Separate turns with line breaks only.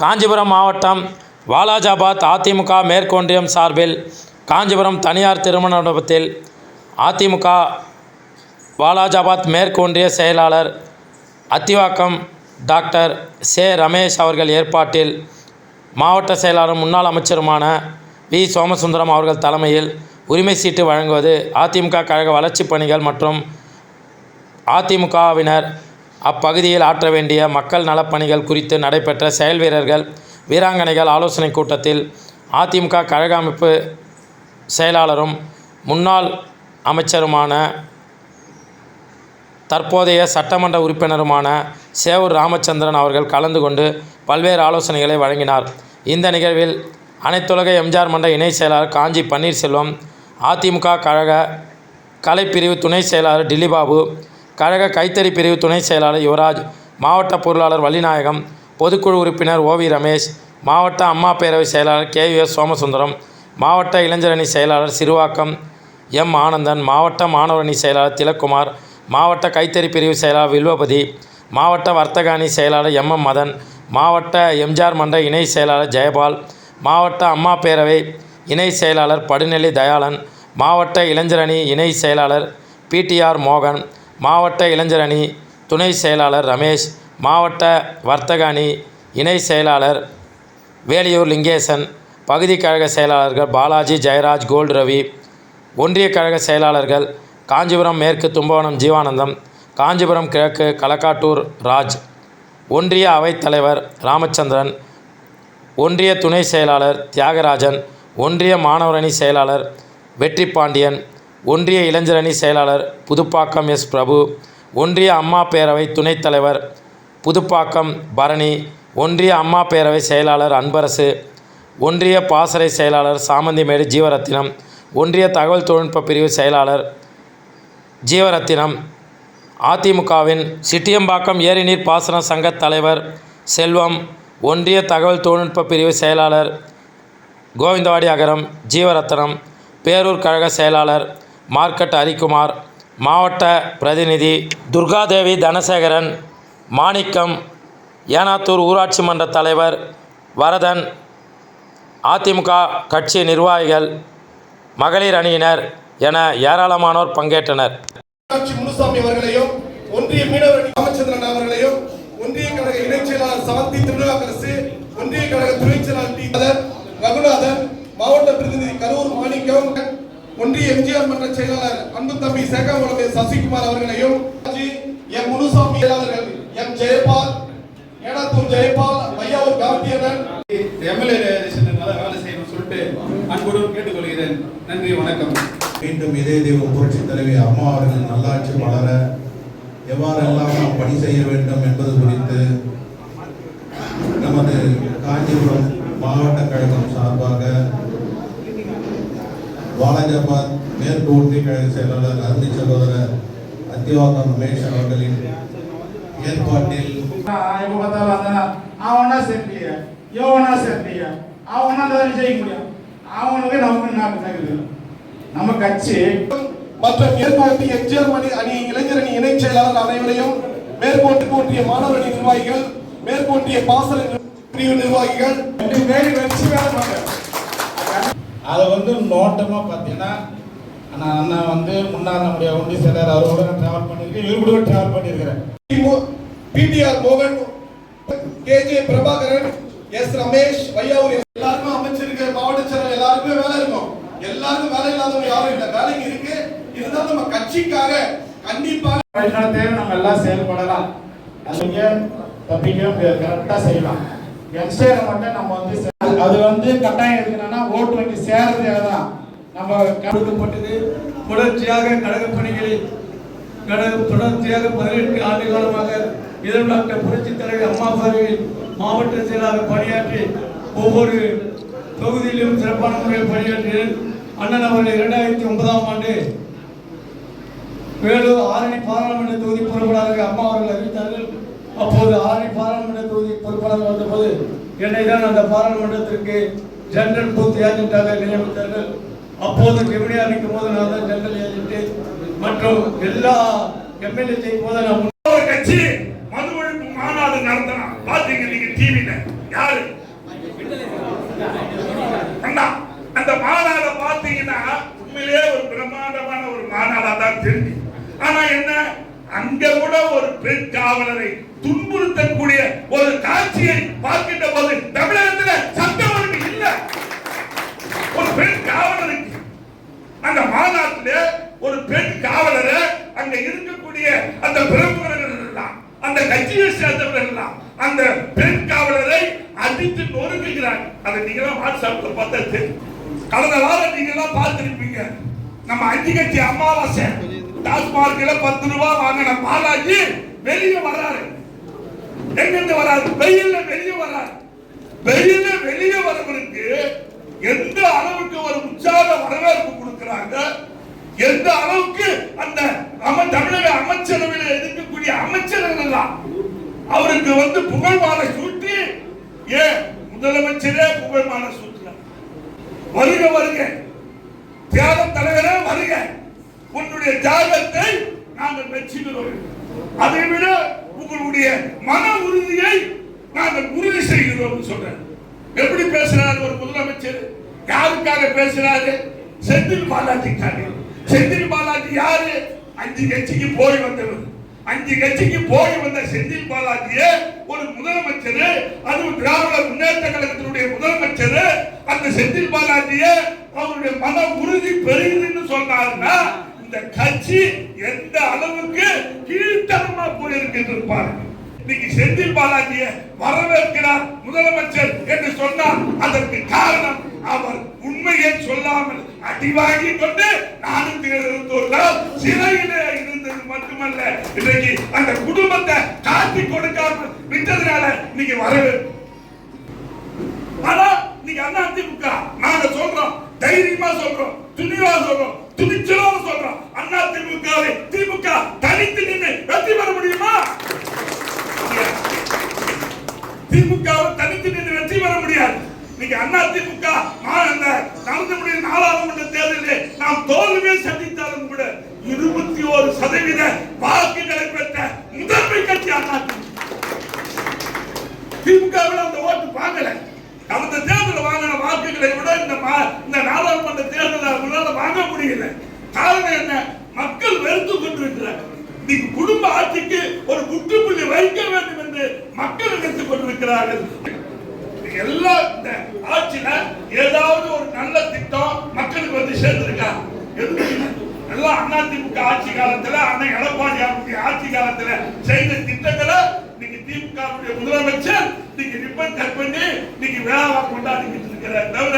காஞ்சிபுரம் மாவட்டம் வாலாஜாபாத் அதிமுக மேற்கொன்றியம் சார்பில் காஞ்சிபுரம் தனியார் திருமண மண்டபத்தில் அதிமுக வாலாஜாபாத் மேற்கொன்றிய செயலாளர் அத்திவாக்கம் டாக்டர் சே ரமேஷ் அவர்கள் ஏற்பாட்டில் மாவட்ட செயலாளரும் முன்னாள் அமைச்சருமான வி சோமசுந்தரம் அவர்கள் தலைமையில் உரிமை சீட்டு வழங்குவது அதிமுக கழக வளர்ச்சிப் பணிகள் மற்றும் அதிமுகவினர் அப்பகுதியில் ஆற்ற வேண்டிய மக்கள் நலப்பணிகள் குறித்து நடைபெற்ற செயல் வீரர்கள் வீராங்கனைகள் ஆலோசனைக் கூட்டத்தில் அதிமுக கழக அமைப்பு செயலாளரும் முன்னாள் அமைச்சருமான தற்போதைய சட்டமன்ற உறுப்பினருமான சேவூர் ராமச்சந்திரன் அவர்கள் கலந்து கொண்டு பல்வேறு ஆலோசனைகளை வழங்கினார். இந்த நிகழ்வில் அனைத்துலக எம்ஜிஆர் மன்ற இணை செயலாளர் காஞ்சி பன்னீர்செல்வம் அதிமுக கழக கலைப்பிரிவு துணை செயலாளர் டில்லிபாபு கழக கைத்தறி பிரிவு துணை செயலாளர் யுவராஜ் மாவட்ட பொருளாளர் வள்ளிநாயகம் பொதுக்குழு உறுப்பினர் ஓவி ரமேஷ் மாவட்ட அம்மா பேரவை செயலாளர் கே எஸ் சோமசுந்தரம் மாவட்ட இளைஞரணி செயலாளர் சிறுவாக்கம் எம் ஆனந்தன் மாவட்ட மாணவரணி செயலாளர் திலக்குமார் மாவட்ட கைத்தறி பிரிவு செயலாளர் வில்வபதி மாவட்ட வர்த்தக அணி செயலாளர் எம் எம் மதன் மாவட்ட எம்ஜிஆர் மன்ற இணை செயலாளர் ஜெயபால் மாவட்ட அம்மா பேரவை இணை செயலாளர் படுநெல்லி தயாளன் மாவட்ட இளைஞரணி இணை செயலாளர் பிடிஆர் மோகன் மாவட்ட இளைஞர் அணி துணை செயலாளர் ரமேஷ் மாவட்ட வர்த்தக அணி இணை செயலாளர் வேலியூர் லிங்கேசன் பகுதி கழக செயலாளர்கள் பாலாஜி ஜெயராஜ் கோல்டு ரவி ஒன்றிய கழக செயலாளர்கள் காஞ்சிபுரம் மேற்கு தும்பவனம் ஜீவானந்தம் காஞ்சிபுரம் கிழக்கு களக்காட்டூர் ராஜ் ஒன்றிய அவைத்தலைவர் ராமச்சந்திரன் ஒன்றிய துணை செயலாளர் தியாகராஜன் ஒன்றிய மாணவரணி செயலாளர் வெற்றி பாண்டியன் ஒன்றிய இளைஞரணி செயலாளர் புதுப்பாக்கம் எஸ். பிரபு ஒன்றிய அம்மா பேரவை துணைத் தலைவர் புதுப்பாக்கம் பரணி ஒன்றிய அம்மா பேரவை செயலாளர் அன்பரசு ஒன்றிய பாசறை செயலாளர் சாமந்திமேடு ஜீவரத்தினம் ஒன்றிய தகவல் தொழில்நுட்ப பிரிவு செயலாளர் ஜீவரத்தினம் அதிமுகவின் சிட்டியம்பாக்கம் ஏரிநீர் பாசன சங்க தலைவர் செல்வம் ஒன்றிய தகவல் தொழில்நுட்ப பிரிவு செயலாளர் கோவிந்தவாடி அகரம் ஜீவரத்தனம் பேரூர் கழக செயலாளர் மார்க்கெட் ஹரிக்குமார் மாவட்ட பிரதிநிதி துர்காதேவி தனசேகரன் மாணிக்கம் ஏனாத்தூர் ஊராட்சி மன்ற தலைவர் வரதன் அதிமுக கட்சி நிர்வாகிகள் மகளிர் அணியினர் என ஏராளமானோர் பங்கேற்றனர்.
முனுசாமி அவர்களையும் ஒன்றிய மீனவர் ராமச்சந்திரன் அவர்களையும் ஒன்றிய கழக இணைச் செயலாளர் சவந்தி திருநாக்கரசு ஒன்றிய கழக துணைச் செயலாளர் ரகுநாதன் மாவட்ட பிரதிநிதி கரூர் மாணிக்கம் ஒன்றிய எம்ஜிஆர் மன்ற செயலாளர் அன்பு தம்பி சேகாமலமே சசிகுமார் அவர்களையும். எம் முனுசாமி செயலாளர்கள் எம் ஜெயபால் ஏனாத்தூர் ஜெயபால் வையாவூர் கார்த்தியனன்
எம்எல்ஏ நல்லா வேலை செய்யணும்னு சொல்லிட்டு அன்புடன் கேட்டுக்கொள்கிறேன் நன்றி வணக்கம்
மீண்டும் இதே தெய்வம் புரட்சி தலைவி அம்மா அவர்கள் நல்லாட்சி வளர எவ்வாறெல்லாம் நாம் பணி செய்ய வேண்டும் என்பது குறித்து நமது காஞ்சிபுரம் மாவட்ட கழகம் சார்பாக வாலாஜாபாத் மேற்கு ஒன்றிய கழக செயலாளர் அருணி சகோதரர் அத்திவாக்கம் ரமேஷ் அவர்களின் ஏற்பாட்டில்
எப்போ பார்த்தாலும் அந்த அவனா சரியில்லையா இவனா சரியில்லையா அவனா தான் ஜெயிக்க முடியும் அவனுக்கு நமக்கு நாட்டு தகுதி நம்ம கட்சி
மற்றும் மேற்கோட்டி எம்ஜிஆர் மணி அணி இளைஞரணி இணைச் செயலாளர் அனைவரையும் மேற்கோட்டு ஒன்றிய மாணவர் அணி நிர்வாகிகள் மேற்கோட்டிய பாசன பிரிவு நிர்வாகிகள்
ரெண்டு பேரும் வச்சு வேலை பார்க்க
அதை வந்து நோட்டமாக பார்த்தீங்கன்னா அண்ணா அண்ணா வந்து முன்னாள் நம்முடைய ஒன்றிய செயலர் அவரோட ட்ராவல் பண்ணியிருக்கேன். இவர் கூட ட்ராவல் பண்ணியிருக்கிறேன்.
பிடிஆர் மோகன் கேஜே பிரபாகரன் எஸ் ரமேஷ் வையாவூர் எல்லாருக்கும் அமைச்சிருக்கு மாவட்ட செயலர் எல்லாருக்குமே வேலை இருக்கும். எல்லாருக்கும் வேலை இல்லாதவங்க யாரும் இல்லை. வேலைக்கு இருக்கு. இருந்தாலும் நம்ம கட்சிக்காக கண்டிப்பாக
வழிநடத்தையும் நம்ம எல்லாம் செயல்படலாம். அதுங்க தப்பிக்க முடியாது. கரெக்டாக செய்யலாம். யங்ஸ்டரை மட்டும் நம்ம வந்து அது வந்து கட்டாயம் எடுக்கணும்னா ஓட்டு வங்கி சேர்றது தான் நம்ம
கொடுக்கப்பட்டது தொடர்ச்சியாக கழக பணிகளில் தொடர்ச்சியாக பதினெட்டு ஆண்டு காலமாக இதன் டாக்டர் புரட்சி தலைவர் அம்மா பார்வையில் மாவட்ட செயலாளர் பணியாற்றி ஒவ்வொரு தொகுதியிலும் சிறப்பான முறையில் பணியாற்றினர் அண்ணன் அவர்கள் இரண்டாயிரத்தி ஒன்பதாம் ஆண்டு வேலூர் ஆரணி பாராளுமன்ற தொகுதி பொறுப்பாளராக அம்மா அவர்கள் அறிவித்தார்கள். அப்போது ஆரணி பாராளுமன்ற தொகுதி பொறுப்பாளர் வந்தபோது என்னை தான் அந்த பாராளுமன்றத்திற்கு ஜெனரல் பூத் ஏஜென்ட்டாக நியமித்தார்கள். அப்போது டெபுடியா நிற்கும் போது நான் தான் ஜெனரல் ஏஜென்ட் மற்றும் எல்லா எம்எல்ஏ செய்யும் போது நான்
ஒரு கட்சி மது ஒழிப்பு மாநாடு நடத்தினா பாத்தீங்க நீங்க டிவில யாரு? அண்ணா அந்த மாநாட பாத்தீங்கன்னா உண்மையிலேயே ஒரு பிரம்மாண்டமான ஒரு மாநாடா தான் தெரிஞ்சு ஆனா என்ன? அங்க கூட ஒரு பெண் காவலரை துன்புறுத்தக்கூடிய ஒரு காட்சியை பார்க்கின்ற போது தமிழகத்தில் சட்டம் ஒழுங்கு இல்ல. ஒரு பெண் காவலருக்கு அந்த மாநாட்டில் ஒரு பெண் காவலர் அங்க இருக்கக்கூடிய அந்த பிரமுகர்கள் எல்லாம் அந்த கட்சியை சேர்ந்தவர்கள் எல்லாம் அந்த பெண் காவலரை அடித்து நொறுக்குகிறாங்க. அதை நீங்க வாட்ஸ்அப்ல பார்த்தா தெரியும். கடந்த வாரம் நீங்க எல்லாம் பார்த்திருப்பீங்க. நம்ம அஞ்சு கட்சி அமாவாசை டாஸ்மார்க்ல பத்து ரூபாய் வாங்கின பாலாஜி வெளியே வராரு. எங்கிருந்து வராது? வெயில்ல வெளியே வராது. வெயில்ல வெளியே வரவனுக்கு எந்த அளவுக்கு ஒரு உற்சாக வரவேற்பு கொடுக்கிறாங்க? எந்த அளவுக்கு அந்த நம்ம தமிழக அமைச்சரவையில் இருக்கக்கூடிய அமைச்சர்கள் எல்லாம் அவருக்கு வந்து புகழ் மாலை சூட்டி ஏன் முதலமைச்சரே புகழ் மாலை சூட்டினார் வருக வருக. தியாக தலைவரே வருக. உன்னுடைய தியாகத்தை நாங்கள் மெச்சுகிறோம் அதை விட உங்களுடைய மன உறுதியை நாங்கள் உறுதி செய்கிறோம் சொல்றேன். எப்படி பேசுறாரு ஒரு முதலமைச்சர்? யாருக்காக பேசுறாரு? செந்தில் பாலாஜிக்காக செந்தில் பாலாஜி யாரு? அஞ்சு கட்சிக்கு போய் வந்தவர். அஞ்சு கட்சிக்கு போய் வந்த செந்தில் பாலாஜியே ஒரு முதலமைச்சர் அதுவும் திராவிட முன்னேற்ற கழகத்தினுடைய முதலமைச்சர். அந்த செந்தில் பாலாஜியே அவருடைய மன உறுதி பெருகுதுன்னு சொன்னாருன்னா இந்த கட்சி எந்த அளவுக்கு கீழ்த்தனமா போயிருக்கு பாருங்க இன்னைக்கு செந்தில் பாலாஜிய வரவேற்கிறார் முதலமைச்சர் என்று சொன்னார் அதற்கு காரணம் அவர் உண்மையை சொல்லாமல் அடிவாங்கி கொண்டு நானூத்தி எழுபத்தோரு நாள் சிறையிலே இருந்தது மட்டுமல்ல. இன்னைக்கு அந்த குடும்பத்தை காட்டி கொடுக்காமல் விட்டதுனால இன்னைக்கு வரவேற்பு ஆனா இன்னைக்கு அண்ணா திமுக நாங்க சொல்றோம் தைரியமா சொல்றோம் துணிவா சொல்றோம். அண்ணா திமுகவை திமுக தனித்து நின்று வெற்றி பெற முடியுமா? திமுகவை தனித்து நின்று வெற்றி பெற முடியாது. இன்னைக்கு அண்ணா திமுக அந்த நடந்து முடியும் நாடாளுமன்ற தேர்தலில் நாம் தோல்வியை சந்தித்தாலும் கூட இருபத்தி ஒரு சதவீத வாக்குகளை பெற்ற முதன்மை கட்சி அண்ணா திமுகவில் அந்த ஓட்டு வாங்கல. கடந்த தேர்தலில் வாங்கின வாக்குகளை விட இந்த இந்த நாடாளுமன்ற தேர்தலில் அவங்களால வாங்க முடியல. காரணம் என்ன மக்கள் வெறுத்து கொண்டிருக்கிறார் இன்னைக்கு குடும்ப ஆட்சிக்கு ஒரு முற்றுப்புள்ளி வைக்க வேண்டும் என்று மக்கள் நினைத்துக் எல்லா இந்த ஆட்சியில ஏதாவது ஒரு நல்ல திட்டம் மக்களுக்கு வந்து சேர்ந்திருக்கா? எதுவுமே இல்லை. எல்லாம் அதிமுக ஆட்சி காலத்துல அண்ணன் எடப்பாடி அவருடைய ஆட்சி காலத்துல செய்த திட்டங்களை நீங்க திமுக முதலமைச்சர் நீங்க ரிப்பன் கட் பண்ணி நீங்க வேலை கொண்டாடிக்கிட்டு இருக்கிற தவிர